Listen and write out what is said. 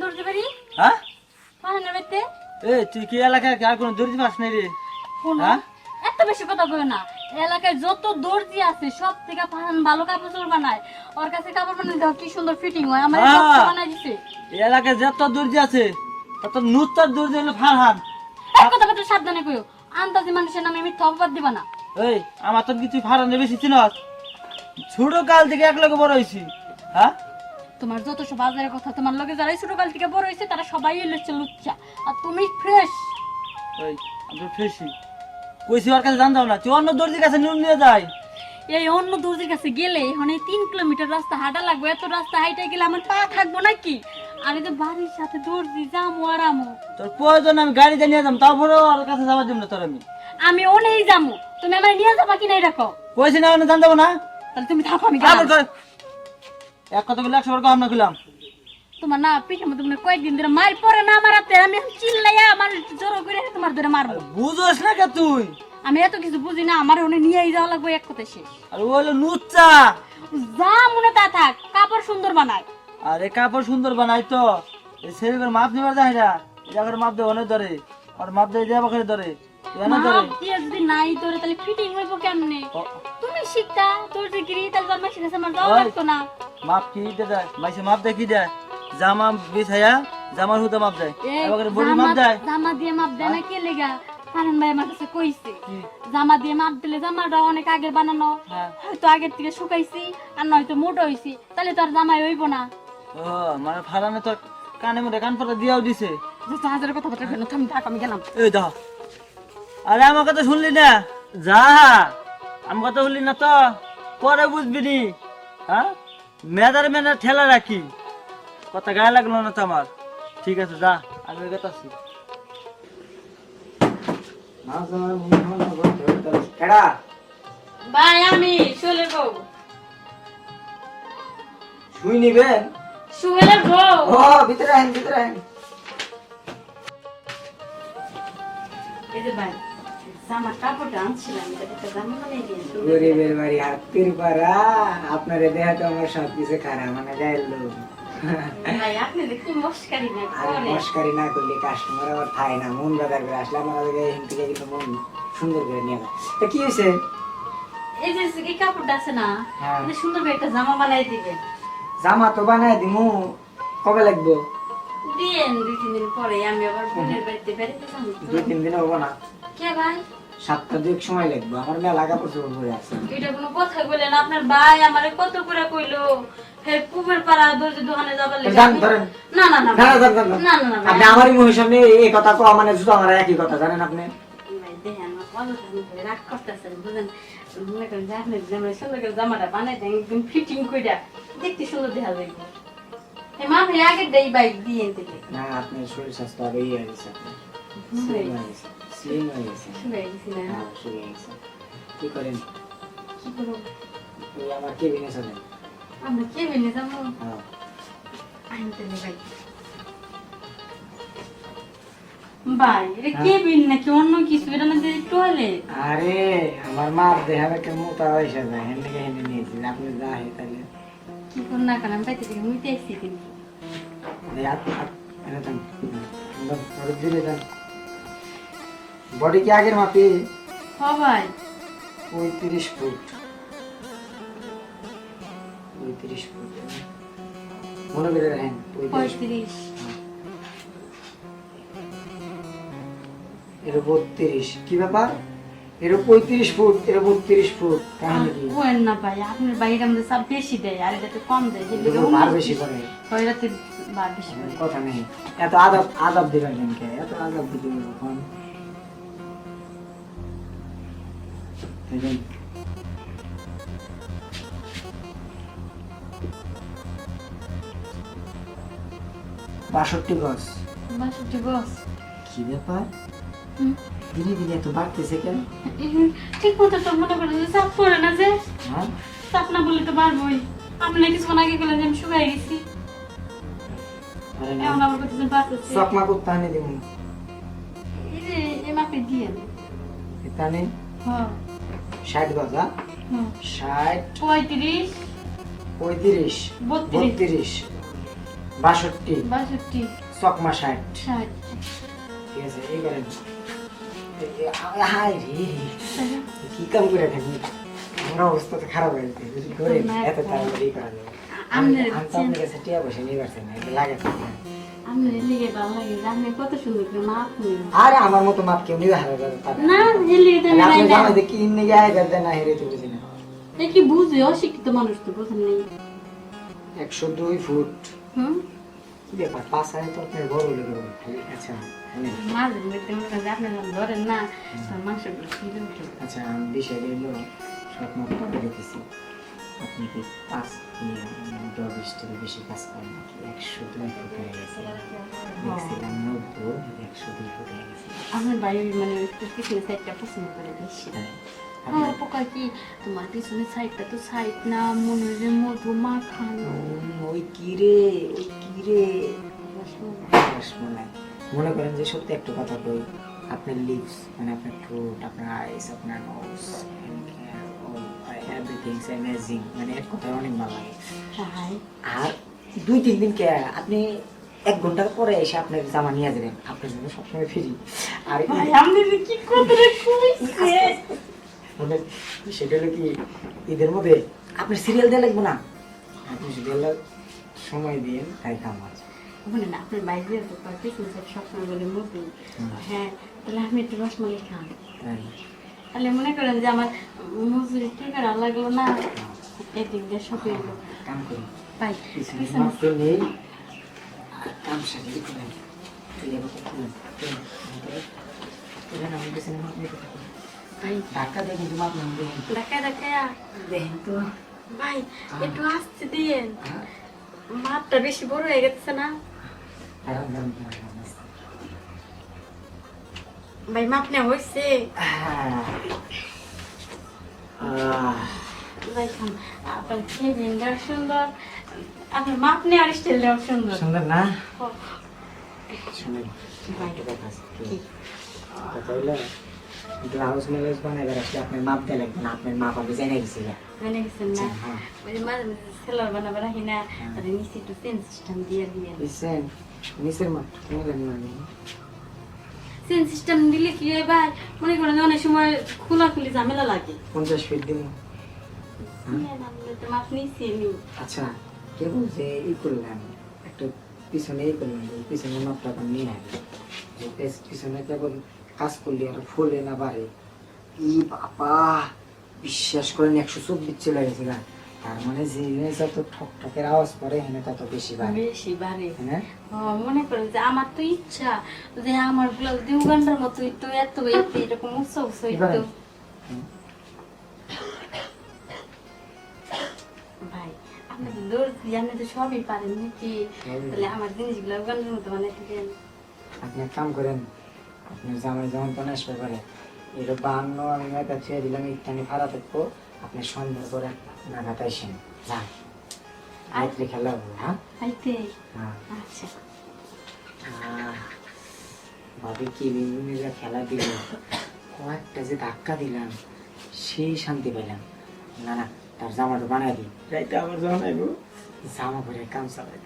দৌড়তে পারি? হ্যাঁ? না বেতে এ তুই কি এলাকায় আর কোনো পাস নাই রে? হ্যাঁ? এত বেশি কথা বলো না। এলাকায় যত দর্জি আছে সব থেকে ফাহান ভালো কাপড় চোপড় বানায়। ওর কাছে কাপড় বানাই দাও কি সুন্দর ফিটিং হয়। আমার হ্যাঁ। কাপড় বানাই দিছে। এলাকায় যত দর্জি আছে তত দর্জি হলো ফারহান। এক কথা কথা সাবধানে কইও আন্দাজি মানুষের নামে মিথ্যা অপবাদ দিবা না। এই আমার তো কিছু ফারহান বেশি চিনস। ছোট কাল থেকে এক লগে বড় হয়েছি হ্যাঁ? তোমার যত সব বাজারের কথা তোমার লগে যারা ছোট কাল থেকে বড় হয়েছে তারা সবাই হচ্ছে লুচ্চা। আর তুমি ফ্রেশ ওই আমি ফেসি কইছি ওর কাছে জানতাম না তুই অন্য দর্জির কাছে নুন নিয়ে যাই। এই অন্য দর্জির কাছে গেলে এখন তিন কিলোমিটার রাস্তা হাঁটা লাগবে এত রাস্তা হাইটে গেলে আমার পা থাকব নাকি? আর এই যে বাড়ির সাথে দর্জি যামো আরামো তোর প্রয়োজন আমি গাড়িতে নিয়ে যাম তারপরে ওর কাছে যাবার জন্য তোর আমি। আমি ওনেই যামো তুমি আমার নিয়ে যাবা কি নাই রাখো কইছি না মানে জানতাম না। তাহলে তুমি থাকো আমি আবার। এক কথা বলে একশো বার কম না খুলাম। তোমার না পিঠে মতো তোমার কয়েকদিন ধরে মার পরে না মারাতে আমি চিল্লাইয়া আমার জোর করে তোমার ধরে মারবো। বুঝোস না কে তুই? আমি এত কিছু বুঝি না আমার ওনে নিয়েই যাওয়া লাগবে এক কথা শেষ। আর ও হলো নুচ্চা। যা মনে তা থাক কাপড় সুন্দর বানায়। আর কাপড় সুন্দর বানাই তো। মাপ নিবার যায় না। মাপ দেয় অনেক ধরে। আর মাপ দেয় দেওয়া বখরে ধরে। ধরে। যদি নাই তোরে তাহলে ফিটিং হইব কেমনে? ও, তুমি শিখতা তোর ডিগ্রি তাহলে আমার যাওয়া লাগতো না। মাপ কি দে দেয়? মাইসে মাপ দেয় কি দেয়? জামা বিছাইয়া জামার হুদা মাপ দেয়। এবার বডি মাপ দেয়? জামা দিয়ে মাপ দেয় না কে লেগা? কারণ ভাই আমার কাছে কইছে জামা দিয়ে মাপ দিলে জামাটা অনেক আগের বানানো হ্যাঁ। হয়তো আগের থেকে শুকাইছি আর নয়তো মোটা হইছি তাহলে তোর জামাই হইব না। ও মানে ফারানে তোর কানে মধ্যে কান পাতা দিয়াও দিছে। যে হাজারের কথা বলতে ফেলো থামি থাক আমি গেলাম। এই দেখ আরে আমার কথা শুনলি না? যা। আমার কথা শুনলি না তো? পরে বুঝবি হ্যাঁ? মেদার মেদার ঠেলা রাখি। কথা গায়ে লাগল না তো আমার। ঠিক আছে যা আমি ভাই শুলে বউ। শুই নিবেন শুলে বউ। ও ভিতরে আহেন ভিতরে আহেন এই যে ভাই। গরিবের বাড়ি হাতির পাড়া আপনারে দেখা তো আমার সব কিছু খারাপ মানে গায়ের লোক ভাই আপনি দেখি মস্কারি না আর করে মস্কারি না করলে কাস্টমার আবার খায় না মন বাজার করে আসলে আমার এখান থেকে কিন্তু মন সুন্দর করে নিয়ে যায়। কি হয়েছে? এই যে এই কাপড়টা আছে না হ্যাঁ। সুন্দর করে একটা জামা বানাই দিবেন। জামা তো বানায় দিমু কবে লাগবো? দুই তিন দিন পরে আমি আবার বোনের বাড়িতে দুই তিন দিনে হব না। কে ভাই? সাতটা দুই সময় লাগবে আমার মেলা কাপড় চোপড় পরে আছে। এটা কোনো কথা আপনার ভাই আমারে কত করে কইলো? হে পুবের পাড়া দর্জি দোকানে যাবার লেগে যান, আমি- ধরেন। না না না না, না। না না আপনি আমারই মুখের সামনে এই কথা কো মানে শুধু আমার একই কথা জানেন আপনি? দেখেন, আমার অযথা আমি ভয় রাগ করতেছেন, বুঝেন? মনে করেন যে আপনি সুন্দর জামাটা বানাই দেন, একদম fitting কইরা, দেখতে সুন্দর দেখা যাইবো। মা, দিয়েন না আপনার শরীর স্বাস্থ্য আরও ইয়ে আপনার হয়ে হয়ে গেছে হয়ে গেছে না? হ্যাঁ শুয়ে গেছে কি করেন কি করব? ওই আমার কেবিনে চলেন আমরা কে হ্যাঁ ভাই। ভাই, এটা কেবিন নাকি অন্য কিছু এটা না যে toilet? আরে আমার মার দেখাবে কেন মোটা হয়েছে যায় হেন থেকে হেনে নিয়েছি আপনি যা হে তাহলে কি করুন না কেন, আমি বাইরে থেকে মুইতে এসেছি কিন্তু। এই হাত হাত এনে দেন দেন, দিলে দেন বডি কি আগের মাপে? হ ভাই, পঁয়ত্রিশ ফুট। পঁয়ত্রিশ ফুট মনে করে রাখেন পঁয়ত্রিশ। এর বত্রিশ। কি ব্যাপার? এর পঁয়ত্রিশ ফুট এর বত্রিশ ফুট কাহিনী কি? কোয়েন না ভাই, আপনার বাইরে আমাদের চাপ বেশি দেয় আর এটাতে কম দেয় এগুলো বেশি করে। হয় রাতে বার বেশি করে। কথা নেই। এত আদাব আদাব দিবেন কেন কে? এত আদাব দিতে কখন? বাষট্টি গজ। বাষট্টি বস কি ব্যাপার? ধীরে ধীরে এত বাড়তেছে কেন? ঠিক মতো তো মনে করেন যে চাপ পড়ে না যে। হ্যাঁ? চাপ না বললে তো পারবোই আপনি কিছুক্ষণ আগে গেলেন যে আমি শুকাই গেছি। আরে না। আমার কথা বাঁচাচ্ছে চকমা করতে আনি দিব এই মাপে দিয়ে তানে ষাট গজ? হ্যাঁ। হ্যাঁ ষাট। পঁয়ত্রিশ। পঁয়ত্রিশ। বত্রিশ। বাষট্টি। বাষট্টি। চকমা ষাট। ষাট। ঠিক আছে এই করেন হায় রে। কি কাম করে থাকি? আমার অবস্থা তো খারাপ হয়ে গেছে। করে এত তাড়াতাড়ি করা যাবে। আমি আপনার কাছে টিয়া পয়সা নিয়ে পারছি না লাগে। আপনার লিগে ভালো লাগে যে আপনি কত সুন্দর করে মাপ নেন আরে আমার মতো মাপ কেউ নিবে হারে যাবে না এর লিগে তো আপনি নাই না। জামাই দেখি ইন্নে গায়ে গায়ে না হেরে তো বুঝি না। এ কি বুঝে অশিক্ষিত মানুষ তো বোঝেন নেই। ফুট। হুম? কি ব্যাপার পাঁচ হাজার তো আপনার বড় লেগে খালি আচ্ছা মাঝে মধ্যে মনে ধরেন না মাংসগুলো আচ্ছা বিষয় হলো সব মত করে দিতেছি। আপনি কি পাঁচ দশ থেকে বেশি কাজ করেন নাকি? একশো দুই ফুট হয়ে গেছে। দেখছিলাম নব্বই একশো দুই ফুট হয়ে গেছে। আমার বাইরে মানে পিছনে সাইডটা পছন্দ করে বেশি। হ্যাঁ। হ্যাঁ পোকা কি? তোমার পিছনে সাইডটা তো সাইড না মনে হয় মধু মাখানো। ওই কিরে ওই কিরে রসমালাই। মনে করেন যে সত্যি একটা কথা কই আপনার লিপস মানে আপনার ঠোঁট আপনার আইস আপনার নোজ এভরিথিং অ্যামেজিং মানে এক কথায় অনেক ভালো লাগে। আর দুই তিন দিন কে আপনি এক ঘণ্টা পরে এসে আপনার জামা নিয়ে যাবেন আপনার জন্য সবসময় ফ্রি আর কি মানে সেটা হলো কি ঈদের মধ্যে আপনি সিরিয়াল দেওয়া লাগবে না? আপনি সিরিয়াল সময় দিন তাই কাম আছে মানে আপনার বাইরে তো সবসময় বলে হ্যাঁ তাহলে আমি একটু রসমালাই খান তাহলে মনে করেন যে আমার মজুরি টিকার লাগল না? এদিক দিয়ে সব এলো কাম করি পিছনে মাত্র নেই। কাম সারিয়ে করেন হ্যাঁ, মাপটা বেশি বড় হয়ে গেছে না? ভাই মাপ নেওয়া হয়েছে আপনার ফেজিংটা সুন্দর আপনার মাপ নেওয়ার স্টাইলটাও সুন্দর সুন্দর না ব্লাউজ মেলাউজ বানাইবার আসলে আপনার মাপ দেওয়া লাগবে না আপনার মাপ আমি জেনে গেছি জেনে গেছেন না হ্যাঁ মাঝে মাঝে সেলার বানাবে রাখি না নিচে একটু চেন সিস্টেম দিয়ে দিয়ে নিচের মাপ নিলেন না চেন সিস্টেম দিলে কি হয় ভাই? মনে করেন অনেক সময় খোলাখুলি ঝামেলা লাগে। পঞ্চাশ ফিট দিন। মাপ নিচ্ছি আচ্ছা কে বলছে ই করলাম একটু পিছনে ই করলাম পিছনে মাপটা নিয়ে আসবে পিছনে কেবল কাজ করলে আর ফুলে না বাড়ে। ই বাবা বিশ্বাস করেন একশো চব্বিশ চলে গেছে গা তার মানে যে যত ঠক ঠকের আওয়াজ এখানে তত বেশি বাড়ে। বেশি বাড়ে। হ্যাঁ? মনে করেন যে আমার তো ইচ্ছা যে আমার দিয়ে উগান্ডার মতো একটু এত এত এরকম উৎস উৎস একটু ভাই আপনি তো আপনি তো সবই পারেন নাকি। তাহলে আমার জিনিসগুলো উগান্ডার মতো বানাইতে দেন আপনি এক কাম করেন আপনার জামাই যেমন তো আসবে পারে এটা বান্ন আমি একটা ছেড়ে দিলাম ইত্যাদি ভাড়া থাকব আপনি সন্ধ্যার পরে যান রাত্রে খেলা হব হ্যাঁ? আইতে হ্যাঁ। আচ্ছা। ভাবি কি খেলা দিল? কয়েকটা যে ধাক্কা দিলাম সেই শান্তি পেলাম। না না তার জামাটা বানাই দিই। রাইতে জামা পরে কাম চালাই